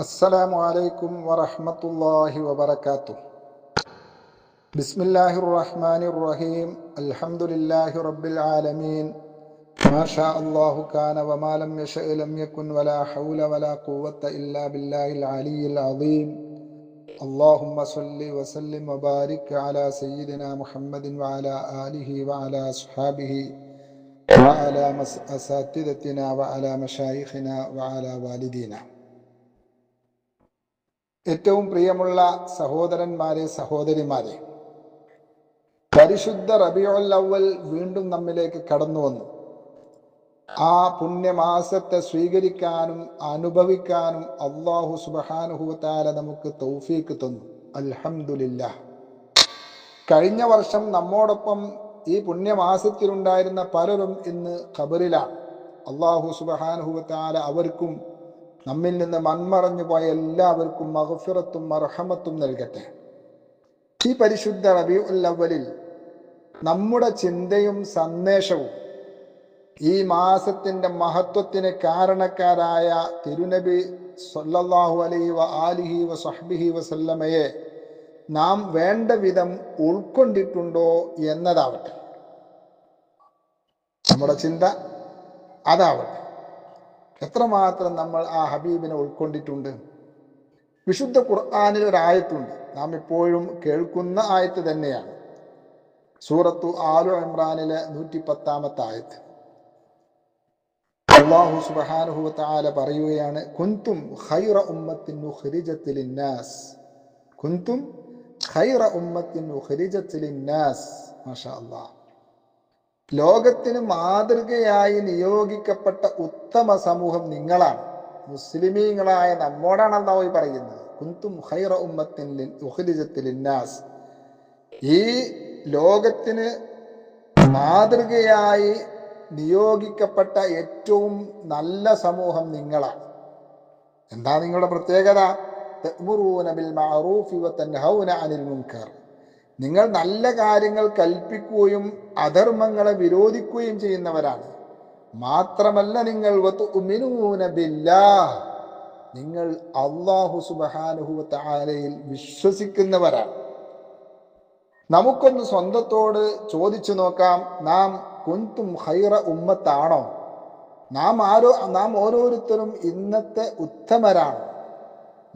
السلام عليكم ورحمة الله وبركاته. بسم الله الرحمن الرحيم. الحمد لله رب العالمين. ما شاء الله كان وما لم يشأ لم يكن ولا حول ولا قوة إلا بالله العلي العظيم. اللهم صل وسلم وبارك على سيدنا محمد وعلى آله وعلى أصحابه وعلى أساتذتنا وعلى مشايخنا وعلى والدينا. ഏറ്റവും പ്രിയമുള്ള സഹോദരന്മാരെ സഹോദരിമാരെ പരിശുദ്ധ റബിയോൽ അവൽ വീണ്ടും നമ്മിലേക്ക് കടന്നു വന്നു. ആ പുണ്യമാസത്തെ സ്വീകരിക്കാനും അനുഭവിക്കാനും അള്ളാഹു സുബഹാനുഹുത്താല നമുക്ക് തൗഫീക്ക് തന്നു. അൽഹംദുലില്ല. കഴിഞ്ഞ വർഷം നമ്മോടൊപ്പം ഈ പുണ്യമാസത്തിലുണ്ടായിരുന്ന പലരും ഇന്ന് ഖബറിലാണ്. അള്ളാഹു സുബഹാനുഹുത്താല അവർക്കും നമ്മിൽ നിന്ന് മൺമറഞ്ഞു പോയ എല്ലാവർക്കും മഹഫിറത്തും മർഹമത്തും നൽകട്ടെ. ഈ പരിശുദ്ധ റബി അവലിൽ നമ്മുടെ ചിന്തയും സന്ദേശവും ഈ മാസത്തിന്റെ മഹത്വത്തിന് കാരണക്കാരായ തിരുനബി സൊല്ലാഹു അലൈഹി വ ആലിഹി വ വസല്ലമയെ നാം വേണ്ട വിധം ഉൾക്കൊണ്ടിട്ടുണ്ടോ എന്നതാവട്ടെ. നമ്മുടെ ചിന്ത അതാവട്ടെ. എത്രമാത്രം നമ്മൾ ആ ഹബീബിനെ ഉൾക്കൊണ്ടിട്ടുണ്ട്? വിശുദ്ധ ഖുർആാനിൽ ഒരു ആയത്തുണ്ട്. നാം ഇപ്പോഴും കേൾക്കുന്ന ആയത്ത് തന്നെയാണ്. സൂറത്തു ആലു ഇമ്രാനിലെ നൂറ്റി പത്താമത്തെ ആയത്ത്. അള്ളാഹു സുബ്ഹാനഹു വ പറയുകയാണ് കുന്തും ഖൈറ ഉമ്മത്തിൻ ഉഖ്രിജത്ത് ലിന്നാസ്. കുന്തും ഖൈറ ഉമ്മത്തിൻ ഉഖ്രിജത്ത് ലിന്നാസ്. മാഷാ അല്ലാഹ് ലോകത്തിന് മാതൃകയായി നിയോഗിക്കപ്പെട്ട ഉത്തമ സമൂഹം നിങ്ങളാണ്. മുസ്ലിമീങ്ങളായ നമ്മോടാണ് അള്ളാഹു പറയുന്നത്. കുന്തും ഖൈറ ഉമ്മത്തിൻസ് ഈ ലോകത്തിന് മാതൃകയായി നിയോഗിക്കപ്പെട്ട ഏറ്റവും നല്ല സമൂഹം നിങ്ങളാണ്. എന്താ നിങ്ങളുടെ പ്രത്യേകത? ബിൽ മഅറൂഫി അനിൽ മുൻകർ. നിങ്ങൾ നല്ല കാര്യങ്ങൾ കൽപ്പിക്കുകയും അധർമ്മങ്ങളെ വിരോധിക്കുകയും ചെയ്യുന്നവരാണ്. മാത്രമല്ല നിങ്ങൾ നിങ്ങൾ അള്ളാഹു സുബ്ഹാനഹു വ വിശ്വസിക്കുന്നവരാണ്. നമുക്കൊന്ന് സ്വന്തത്തോട് ചോദിച്ചു നോക്കാം നാം കുന്തും ഹൈറ ഉമ്മത്താണോ? നാം ആരോ നാം ഓരോരുത്തരും ഇന്നത്തെ ഉത്തമരാണ്.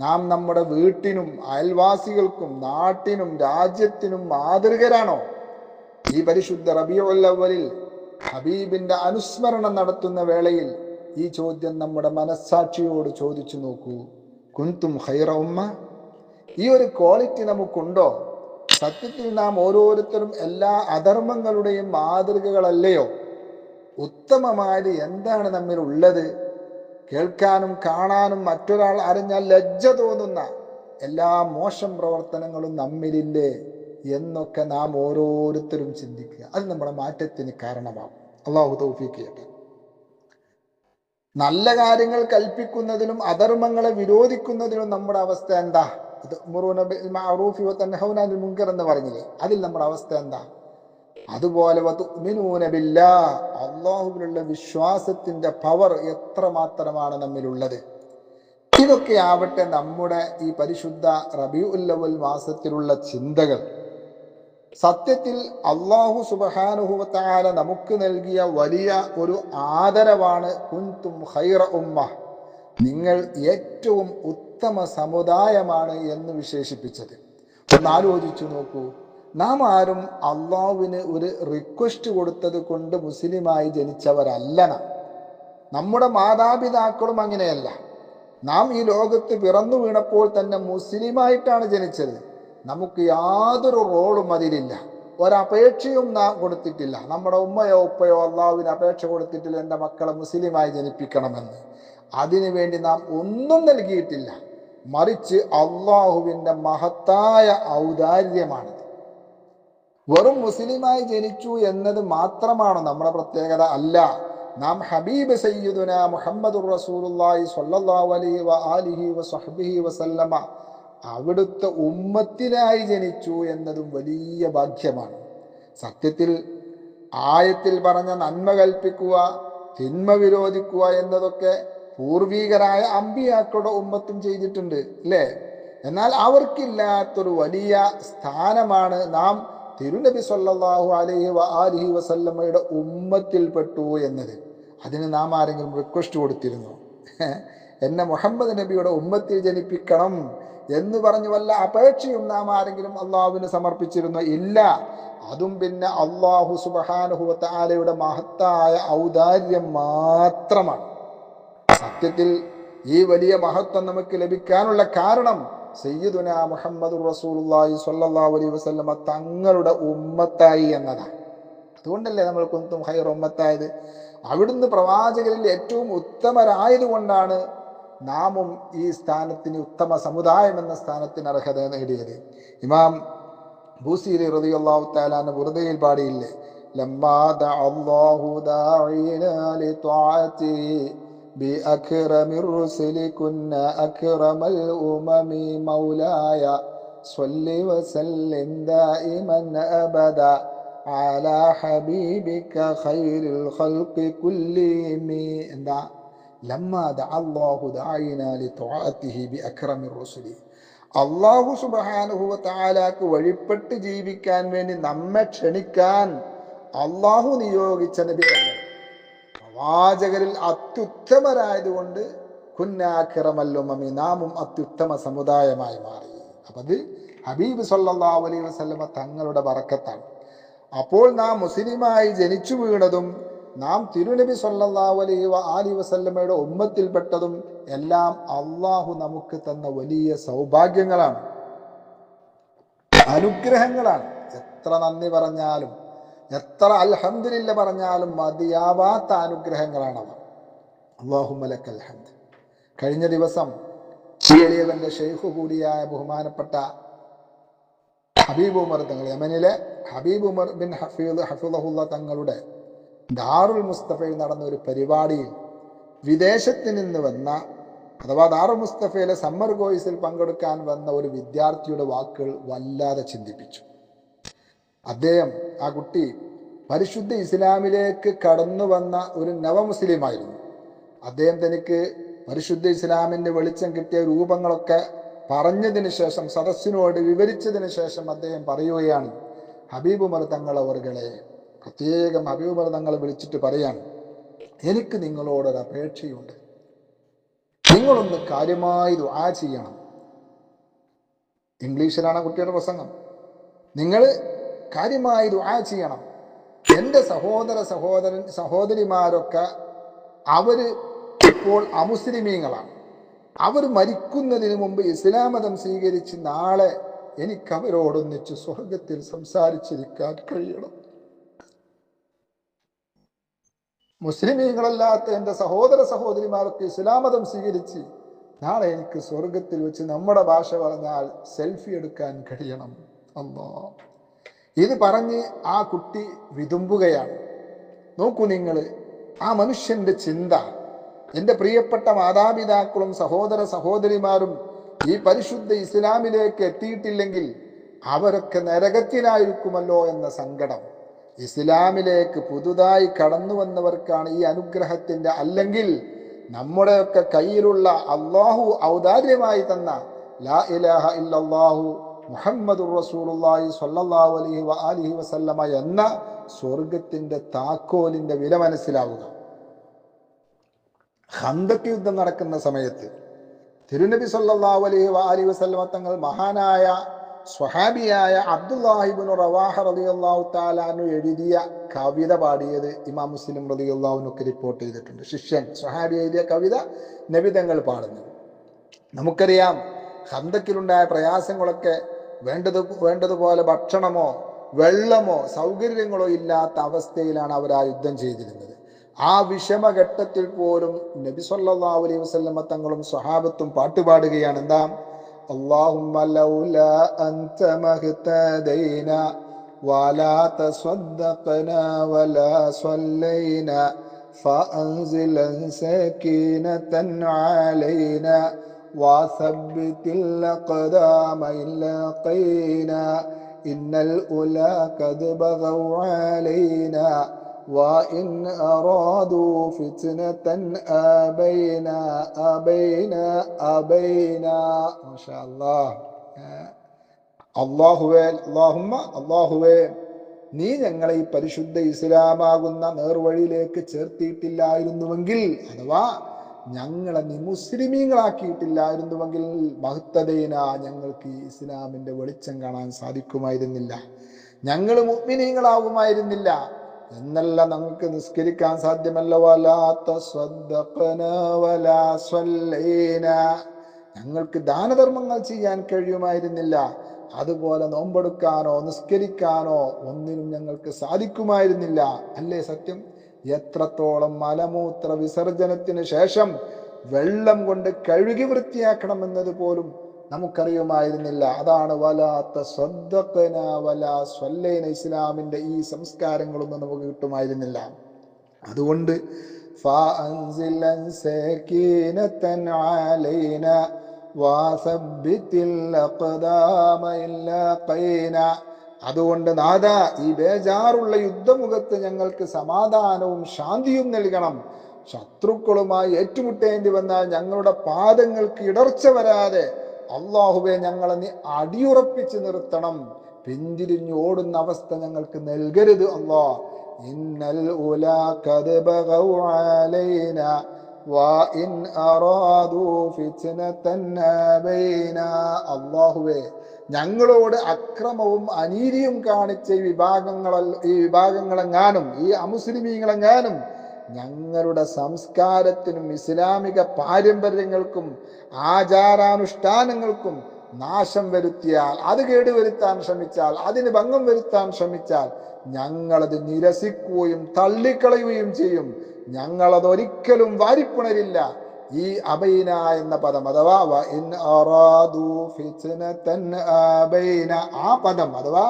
നാം നമ്മുടെ വീട്ടിനും അയൽവാസികൾക്കും നാട്ടിനും രാജ്യത്തിനും മാതൃകരാണോ? ഈ പരിശുദ്ധ റബിയോല്ലവലിൽ ഹബീബിന്റെ അനുസ്മരണം നടത്തുന്ന വേളയിൽ ഈ ചോദ്യം നമ്മുടെ മനസ്സാക്ഷിയോട് ചോദിച്ചു നോക്കൂ. കുന്തും ഹൈറ ഉമ്മ? ഈ ഒരു ക്വാളിറ്റി നമുക്കുണ്ടോ? സത്യത്തിൽ നാം ഓരോരുത്തരും എല്ലാ അധർമ്മങ്ങളുടെയും മാതൃകകളല്ലയോ? ഉത്തമമായത് എന്താണ് നമ്മിൽ ഉള്ളത് കേൾക്കാനും കാണാനും മറ്റൊരാൾ അറിഞ്ഞാൽ ലജ്ജ തോന്നുന്ന എല്ലാ മോശം പ്രവർത്തനങ്ങളും നമ്മിലില്ലേ എന്നൊക്കെ നാം ഓരോരുത്തരും ചിന്തിക്കുക. അത് നമ്മുടെ മാറ്റത്തിന് കാരണമാകും അള്ളാഹു തൗഫീഖ് ചെയ്യട്ടെ. നല്ല കാര്യങ്ങൾ കൽപ്പിക്കുന്നതിലും അധർമ്മങ്ങളെ വിരോധിക്കുന്നതിലും നമ്മുടെ അവസ്ഥ എന്താ? എന്ന് പറഞ്ഞില്ലേ? അതിൽ നമ്മുടെ അവസ്ഥ എന്താ? അതുപോലെ വതുഅ്മിനൂന ബില്ലാഹ്. അള്ളാഹുവിലുള്ള വിശ്വാസത്തിന്റെ പവർ എത്ര മാത്രമാണ് നമ്മിലുള്ളത്? ഇതൊക്കെ ആവട്ടെ നമ്മുടെ ഈ പരിശുദ്ധ റബിഉല്ലവൽ മാസത്തിലുള്ള ചിന്തകൾ. സത്യത്തിൽ അള്ളാഹു സുബഹാനുഹുവത്താല നമുക്ക് നൽകിയ വലിയ ഒരു ആദരവാണ് കുന്തും ഹൈറ ഉമ്മ. നിങ്ങൾ ഏറ്റവും ഉത്തമ സമുദായമാണ് എന്ന് വിശേഷിപ്പിച്ചത്. ഒന്ന് ആലോചിച്ചു നോക്കൂ. നാം ആരും അള്ളാഹുവിന് ഒരു റിക്വസ്റ്റ് കൊടുത്തത് കൊണ്ട് മുസ്ലിമായി ജനിച്ചവരല്ല നമ്മുടെ മാതാപിതാക്കളും അങ്ങനെയല്ല. നാം ഈ ലോകത്ത് പിറന്നു വീണപ്പോൾ തന്നെ മുസ്ലിമായിട്ടാണ് ജനിച്ചത്. നമുക്ക് യാതൊരു റോളും അതിലില്ല. ഒരപേക്ഷയും നാം കൊടുത്തിട്ടില്ല. നമ്മുടെ ഉമ്മയോ ഉപ്പയോ അള്ളാഹുവിന് അപേക്ഷ കൊടുത്തിട്ടില്ല. എന്റെ മക്കളെ മുസ്ലിമായി ജനിപ്പിക്കണമെന്ന്. അതിനു വേണ്ടി നാം ഒന്നും നൽകിയിട്ടില്ല. മറിച്ച് അള്ളാഹുവിന്റെ മഹത്തായ ഔദാര്യമാണിത്. വെറും മുസ്ലിമായി ജനിച്ചു എന്നത് മാത്രമാണ് നമ്മുടെ പ്രത്യേകത അല്ല. നാം ഹബീബ് സയ്യിദുന മുഹമ്മദ് റസൂലുള്ളാഹി സ്വല്ലല്ലാഹു അലൈഹി വ ആലിഹി വ വസല്ലമ അവിടുത്തെ ഉമ്മത്തിനായി ജനിച്ചു എന്നതും വലിയ ഭാഗ്യമാണ്. സത്യത്തിൽ ആയത്തിൽ പറഞ്ഞ നന്മ കൽപ്പിക്കുക തിന്മ വിരോധിക്കുക എന്നതൊക്കെ പൂർവീകരായ അമ്പിയാക്കളുടെ ഉമ്മത്തും ചെയ്തിട്ടുണ്ട് അല്ലേ? എന്നാൽ അവർക്കില്ലാത്തൊരു വലിയ സ്ഥാനമാണ് നാം തിരുനബി സല്ലാഹു അലഹി വ ആലിഹി വസല്ലമ്മയുടെ ഉമ്മത്തിൽപ്പെട്ടു എന്നത്. അതിന് നാം ആരെങ്കിലും റിക്വസ്റ്റ് കൊടുത്തിരുന്നു? എന്നെ മുഹമ്മദ് നബിയുടെ ഉമ്മത്തിൽ ജനിപ്പിക്കണം എന്ന് പറഞ്ഞു വല്ല അപേക്ഷയും നാം ആരെങ്കിലും അള്ളാഹുവിന് സമർപ്പിച്ചിരുന്നു? ഇല്ല. അതും പിന്നെ അള്ളാഹു സുബഹാനുഹുവത്ത ആലയുടെ മഹത്തായ ഔദാര്യം മാത്രമാണ്. സത്യത്തിൽ ഈ വലിയ മഹത്വം നമുക്ക് ലഭിക്കാനുള്ള കാരണം സയ്യിദുന മുഹമ്മദ് റസൂലുള്ളാഹി സ്വല്ലല്ലാഹു അലൈഹി വസല്ലമ തങ്ങളുടെ ഉമ്മത്തായി എന്നതാണ്. അതുകൊണ്ടല്ലേ നമ്മൾ കുന്തും ഹൈർ ഉമ്മത്തായത്? അവിടുന്ന് പ്രവാചകരിൽ ഏറ്റവും ഉത്തമരായതുകൊണ്ടാണ് നാമും ഈ സ്ഥാനത്തിന് ഉത്തമ സമുദായം എന്ന സ്ഥാനത്തിന് അർഹത നേടിയത്. ഇമാം ബൂസീരി റളിയല്ലാഹു തആലാന വെറുതെയിൽ പാടിയില്ലേ? ലമ്മാ ലിത്വാഅതിഹി بأكرم الرسل كنا أكرم الأمم مولاي صل وسلم دائما أبدا على حبيبك خير الخلق كلهم എന്താ لما دعا الله داعينا لطاعته بأكرم الرسل അള്ളാഹു സുബാനുഹുവ താലാക്ക് വഴിപ്പെട്ട് ജീവിക്കാൻ വേണ്ടി നമ്മെ ക്ഷണിക്കാൻ അള്ളാഹു നിയോഗിച്ച നബി തങ്ങൾ പ്രവാചകരിൽ അത്യുത്തമരായതുകൊണ്ട് കുന്നാക്കിറമല്ലുമി നാമും അത്യുത്തമ സമുദായമായി മാറി. അപ്പൊ അത് ഹബീബ് സല്ലല്ലാഹു അലൈഹി വസല്ലമ തങ്ങളുടെ വറക്കത്താണ്. അപ്പോൾ നാം മുസ്ലിമായി ജനിച്ചു വീണതും നാം തിരുനബി സല്ലല്ലാഹു അലൈഹി വ വസല്ലമ്മയുടെ ഉമ്മത്തിൽപ്പെട്ടതും എല്ലാം അള്ളാഹു നമുക്ക് തന്ന വലിയ സൗഭാഗ്യങ്ങളാണ്. അനുഗ്രഹങ്ങളാണ്. എത്ര നന്ദി പറഞ്ഞാലും എത്ര അൽഹംദില്ല പറഞ്ഞാലും മതിയാവാത്ത അനുഗ്രഹങ്ങളാണവ. അള്ളാഹുമലക്ക് ഹംദ്. കഴിഞ്ഞ ദിവസം എളിയവന്റെ ഷെയ്ഖു കൂടിയായ ബഹുമാനപ്പെട്ട ഹബീബ് ഉമർ തങ്ങൾ യമനിലെ ഹബീബ് ഉമർ ബിൻ ഹഫീദ് ഹഫീദഹുല്ല തങ്ങളുടെ ദാറുൽ മുസ്തഫയിൽ നടന്ന ഒരു പരിപാടിയിൽ വിദേശത്ത് നിന്ന് വന്ന അഥവാ ദാറുൽ മുസ്തഫയിലെ സമ്മർ കോഴ്സിൽ പങ്കെടുക്കാൻ വന്ന ഒരു വിദ്യാർത്ഥിയുടെ വാക്കുകൾ വല്ലാതെ ചിന്തിപ്പിച്ചു. അദ്ദേഹം ആ കുട്ടി പരിശുദ്ധ ഇസ്ലാമിലേക്ക് കടന്നു വന്ന ഒരു നവമുസ്ലിമായിരുന്നു. അദ്ദേഹം തനിക്ക് പരിശുദ്ധ ഇസ്ലാമിന്റെ വെളിച്ചം കിട്ടിയ രൂപങ്ങളൊക്കെ പറഞ്ഞതിന് ശേഷം സദസ്സിനോട് വിവരിച്ചതിന് ശേഷം അദ്ദേഹം പറയുകയാണ് ഹബീബ് ഉമർ തങ്ങൾ അവർകളെ പ്രത്യേകം ഹബീബ് ഉമർ തങ്ങളെ വിളിച്ചിട്ട് പറയാണ് എനിക്ക് നിങ്ങളോടൊരു അപേക്ഷയുണ്ട്. നിങ്ങളൊന്ന് കാര്യമായി ദുആ ചെയ്യണം. ഇംഗ്ലീഷിലാണ് കുട്ടിയുടെ പ്രസംഗം. നിങ്ങൾ കാര്യമായി ദുആ ചെയ്യണം. എന്റെ സഹോദര സഹോദരൻ സഹോദരിമാരൊക്കെ അവർ ഇപ്പോൾ അമുസ്ലിമീങ്ങളാണ്. അവർ മരിക്കുന്നതിന് മുമ്പ് ഇസ്ലാം മതം സ്വീകരിച്ച് നാളെ എനിക്ക് അവരോടൊന്നിച്ച് സ്വർഗത്തിൽ സംസാരിച്ചിരിക്കാൻ കഴിയണം. മുസ്ലിമീങ്ങളല്ലാത്ത എന്റെ സഹോദര സഹോദരിമാരൊക്കെ ഇസ്ലാം മതം സ്വീകരിച്ച് നാളെ എനിക്ക് സ്വർഗത്തിൽ വെച്ച് നമ്മുടെ ഭാഷ പറഞ്ഞാൽ സെൽഫി എടുക്കാൻ കഴിയണം. അല്ലോ ഇത് പറഞ്ഞ് ആ കുട്ടി വിതുമ്പുകയാണ്. നോക്കൂ നിങ്ങൾ ആ മനുഷ്യന്റെ ചിന്ത. എന്റെ പ്രിയപ്പെട്ട മാതാപിതാക്കളും സഹോദര സഹോദരിമാരും ഈ പരിശുദ്ധ ഇസ്ലാമിലേക്ക് എത്തിയിട്ടില്ലെങ്കിൽ അവരൊക്കെ നരകത്തിലായിരിക്കുമല്ലോ എന്ന സങ്കടം. ഇസ്ലാമിലേക്ക് പുതുതായി കടന്നു വന്നവർക്കാണ് ഈ അനുഗ്രഹത്തിന്റെ അല്ലെങ്കിൽ നമ്മുടെയൊക്കെ കയ്യിലുള്ള അള്ളാഹു ഔദാര്യമായി തന്ന ലാ ഇലാഹ ഇല്ലല്ലാഹു മുഹമ്മദ് റസൂലുള്ളാഹി സ്വല്ലല്ലാഹു അലൈഹി വ ആലിഹി വസല്ലമ എന്ന സ്വർഗത്തിന്റെ താക്കോലിന്റെ വില മനസ്സിലാവുക. ഹന്തക്ക് യുദ്ധം നടക്കുന്ന സമയത്ത് തിരുനബി സല്ലല്ലാഹു അലൈഹി വ ആലിഹി വസല്ലമ തങ്ങൾ മഹാനായ സ്വഹാബിയായ അബ്ദുല്ലാഹിബിൻ റവാഹ റളിയല്ലാഹു താലാനു എഴുതിയ കവിത പാടിയത് ഇമാം മുസ്ലിം റളിയല്ലാഹുനൊക്കെ റിപ്പോർട്ട് ചെയ്തിട്ടുണ്ട്. ശിഷ്യൻ സ്വഹാബി എഴുതിയ കവിത നബിതങ്ങൾ പാടുന്നത്. നമുക്കറിയാം ഹന്തക്കിലുണ്ടായ പ്രയാസങ്ങളൊക്കെ വേണ്ടത് വേണ്ടതുപോലെ ഭക്ഷണമോ വെള്ളമോ സൗകര്യങ്ങളോ ഇല്ലാത്ത അവസ്ഥയിലാണ് അവർ ആ യുദ്ധം ചെയ്തിരുന്നത് ആ വിഷമഘട്ടത്തിൽ പോലും നബി സല്ലല്ലാഹു അലൈഹി വസല്ലമ തങ്ങളും സ്വഹാബത്തും പാട്ടുപാടുകയാണ് എന്താ اللهم لولا أنت ما اهتدينا ولا تصدقنا ولا صلينا فأنزلا سكينة علينا وثبت الأقدام إن لقينا إن الأولى قد بغوا علينا وإن أرادوا فتنة أبينا أبينا أبينا ما شاء الله അള്ളാഹുവേ അള്ളാഹുമ്മ അള്ളാഹുവേ നീ ഞങ്ങളെ ഈ പരിശുദ്ധ ഇസ്ലാമാകുന്ന നേർവഴിയിലേക്ക് ചേർത്തിയിട്ടില്ലായിരുന്നുവെങ്കിൽ അഥവാ ഞങ്ങളെ നീ മുസ്ലിമീങ്ങളാക്കിയിട്ടില്ലായിരുന്നുവെങ്കിൽ മഹത്തതേന ഞങ്ങൾക്ക് ഈ ഇസ്ലാമിന്റെ വെളിച്ചം കാണാൻ സാധിക്കുമായിരുന്നില്ല. ഞങ്ങൾ മുഗ്മിനീങ്ങളാകുമായിരുന്നില്ല എന്നല്ല നമുക്ക് നിസ്കരിക്കാൻ സാധ്യമല്ല വലാത്ത ഞങ്ങൾക്ക് ദാനധർമ്മങ്ങൾ ചെയ്യാൻ കഴിയുമായിരുന്നില്ല. അതുപോലെ നോമ്പെടുക്കാനോ നിസ്കരിക്കാനോ ഒന്നിനും ഞങ്ങൾക്ക് സാധിക്കുമായിരുന്നില്ല. അല്ലേ സത്യം? എത്രത്തോളം മലമൂത്ര വിസർജനത്തിന് ശേഷം വെള്ളം കൊണ്ട് കഴുകി വൃത്തിയാക്കണം എന്നത് പോലും നമുക്കറിയുമായിരുന്നില്ല. അതാണ് വലാത്ത സ്വദ്വക്കന വല സ്വല്ലേന ഇസ്ലാമിന്റെ ഈ സംസ്കാരങ്ങളൊന്നും നമുക്ക് കിട്ടുമായിരുന്നില്ല. അതുകൊണ്ട് വാസബ്യത്തിൽ അതുകൊണ്ട് നാഥ ഈ ബേജാറുള്ള യുദ്ധമുഖത്ത് ഞങ്ങൾക്ക് സമാധാനവും ശാന്തിയും നൽകണം. ശത്രുക്കളുമായി ഏറ്റുമുട്ടേണ്ടി വന്നാൽ ഞങ്ങളുടെ പാദങ്ങൾക്ക് ഇടർച്ച വരാതെ അള്ളാഹുബെ ഞങ്ങളെ നീ അടിയുറപ്പിച്ച് നിർത്തണം. പിന്തിരിഞ്ഞു ഓടുന്ന അവസ്ഥ ഞങ്ങൾക്ക് നൽകരുത് അള്ളാ. ഇന്നൽ അള്ളാഹുവേ ഞങ്ങളോട് അക്രമവും അനീതിയും കാണിച്ച ഈ വിഭാഗങ്ങളല്ല ഈ വിഭാഗങ്ങളെങ്ങാനും ഈ അമുസ്ലിമീങ്ങളെങ്ങാനും ഞങ്ങളുടെ സംസ്കാരത്തിനും ഇസ്ലാമിക പാരമ്പര്യങ്ങൾക്കും ആചാരാനുഷ്ഠാനങ്ങൾക്കും നാശം വരുത്തിയാൽ അത് കേടുവരുത്താൻ ശ്രമിച്ചാൽ അതിന് ഭംഗം വരുത്താൻ ശ്രമിച്ചാൽ ഞങ്ങളത് നിരസിക്കുകയും തള്ളിക്കളയുകയും ചെയ്യും. ഞങ്ങളതൊരിക്കലും വാരിപ്പുണരില്ല. ഈ അബൈന എന്ന പദം അഥവാ ആ പദം അഥവാ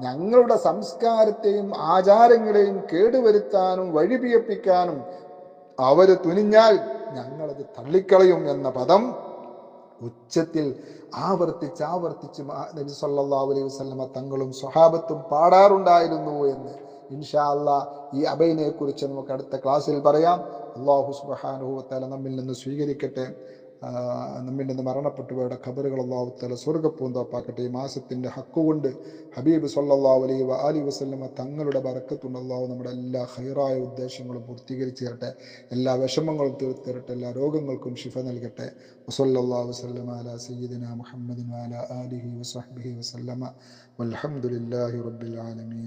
ഞങ്ങളുടെ സംസ്കാരത്തെയും ആചാരങ്ങളെയും കേടുവരുത്താനും വഴിപിയപ്പിക്കാനും അവർ തുനിഞ്ഞാൽ ഞങ്ങളത് തള്ളിക്കളയും എന്ന പദം ഉച്ചത്തിൽ ആവർത്തിച്ച് ആവർത്തിച്ച് നബി സല്ലല്ലാഹു അലൈഹി വസല്ലമ തങ്ങളും സ്വഹാബത്തും പാടാറുണ്ടായിരുന്നു എന്ന് ഇൻഷാ അല്ലാ ഈ അബൈനയെക്കുറിച്ച് കുറിച്ച് നമുക്ക് അടുത്ത ക്ലാസ്സിൽ പറയാം. അള്ളാഹു സുബ്ഹാനഹു വതആല നമ്മിൽ നിന്ന് സ്വീകരിക്കട്ടെ. നമ്മിൽ നിന്ന് മരണപ്പെട്ടുപോയുടെ ഖബറുകൾ അള്ളാഹു തല സ്വർഗപ്പൂന്തോപ്പാക്കട്ടെ ഈ മാസത്തിന്റെ ഹക്കുകൊണ്ട് ഹബീബ് സല്ലാ അലൈഹി വ ആലി വസല്ലമ തങ്ങളുടെ ബറക്കത്തുണ്ട് അള്ളാഹു നമ്മുടെ എല്ലാ ഹൈറായ ഉദ്ദേശങ്ങളും പൂർത്തീകരിച്ചു തരട്ടെ. എല്ലാ വിഷമങ്ങളും തീർത്തിരട്ടെ എല്ലാ രോഗങ്ങൾക്കും ശിഫ നൽകട്ടെ. വസല്ലാ വസല്ലമ അലാ സയ്യിദിന മുഹമ്മദിൻ അല ആലിഹി വസഹ്ബിഹി വസല്ലമ. വൽഹംദുലില്ലാഹി റബ്ബിൽ ആലമീൻ.